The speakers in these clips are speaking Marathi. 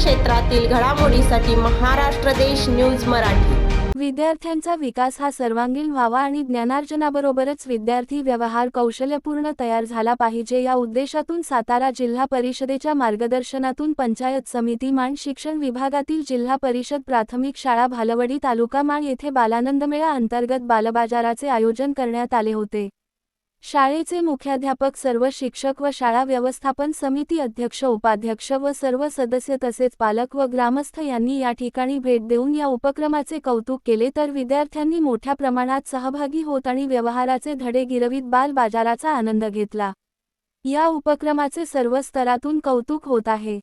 क्षेत्रातील घडामोडीसाठी महाराष्ट्र देश न्यूज मराठी. विद्यार्थ्यांचा विकास हा सर्वांगीण व्हावा आणि ज्ञानार्जनाबरोबरच विद्यार्थी व्यवहार कौशल्यपूर्ण तयार झाला पाहिजे या उद्देशातून सातारा जिल्हा परिषदेच्या मार्गदर्शनातून पंचायत समिती माण शिक्षण विभागातील जिल्हा परिषद प्राथमिक शाळा भालवडी तालुका माण येथे बालानंद मेळा अंतर्गत बालबाजाराचे आयोजन करण्यात आले होते. शाळेचे मुख्याध्यापक सर्व शिक्षक व शाळा व्यवस्थापन समिती अध्यक्ष उपाध्यक्ष व सर्व सदस्य तसेच पालक व ग्रामस्थ यांनी या ठिकाणी भेट देऊन या उपक्रमाचे कौतुक केले. तर विद्यार्थ्यांनी मोठ्या प्रमाणात सहभागी होत आणि व्यवहाराचे धडे गिरवीत बाल बाजाराचा आनंद घेतला. या उपक्रमाचे सर्व स्तरातून कौतुक होत आहे.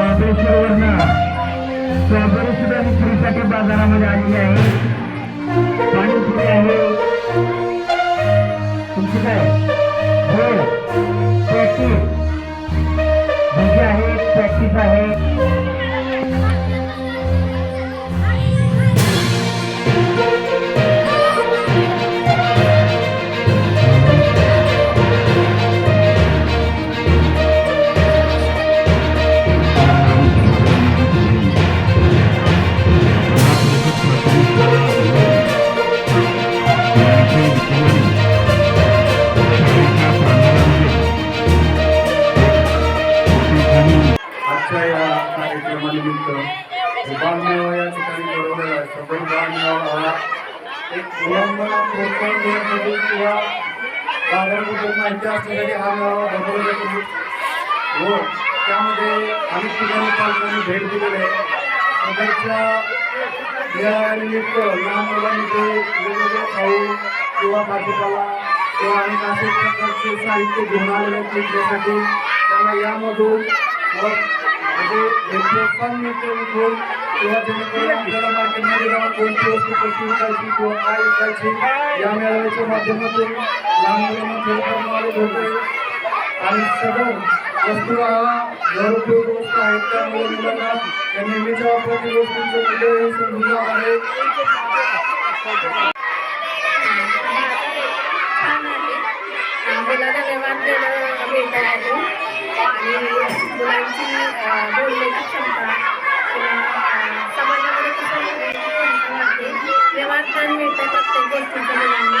महाबळेश्वरवरनं स्ट्रॉबेरी सुद्धा विक्रीसाठी बाजारामध्ये आलेली आहे. पाणीपुरी आहे. तुमची काय? हो. पॅटीस भजी आहे. पॅटीस आहे. बालमेळावा या ठिकाणी ठरवलेला आहे सदर हा एक मुलांना प्रोत्साहन देण्यासाठी किंवा बाजाराबद्दल माहिती असण्यासाठी हा मेळावा भरवला जातो व त्यामध्ये अनेक ठिकाणी पालकांनी भेट दिलेली आहे सदरच्या या निमित्त लहान मुलांनी ते वेगवेगळे खाऊ किंवा भाजीपाला किंवा अनेक असे प्रकारचे साहित्य घेऊन आलेले आहेत. त्यांना यामधून व म्हणजे एक प्रोत्साहन मिळते इथून किंवा जेणेकरून आपल्याला मार्केटमध्ये जाऊन कोणती वस्तू कशी विकायची किंवा काय विकायची या मेळाव्याच्या माध्यमातून लहान मुलांना थोडंफार नॉलेज होते आणि सदर वस्तू हा घरोपयोगी वस्तू आहेत त्यामुळे मुलांना त्या नेहमीच्या वापरातील वस्तूंचं मूल्य हे समजून जाणार आहे मुलांना व्यवहार देणं मिळतं आहे आणि मुलांची बोलण्याची क्षमता किंवा समाजामध्ये कसं वाटते व्यवहार मिळतं प्रत्येक गोष्टीच्या मुलांना.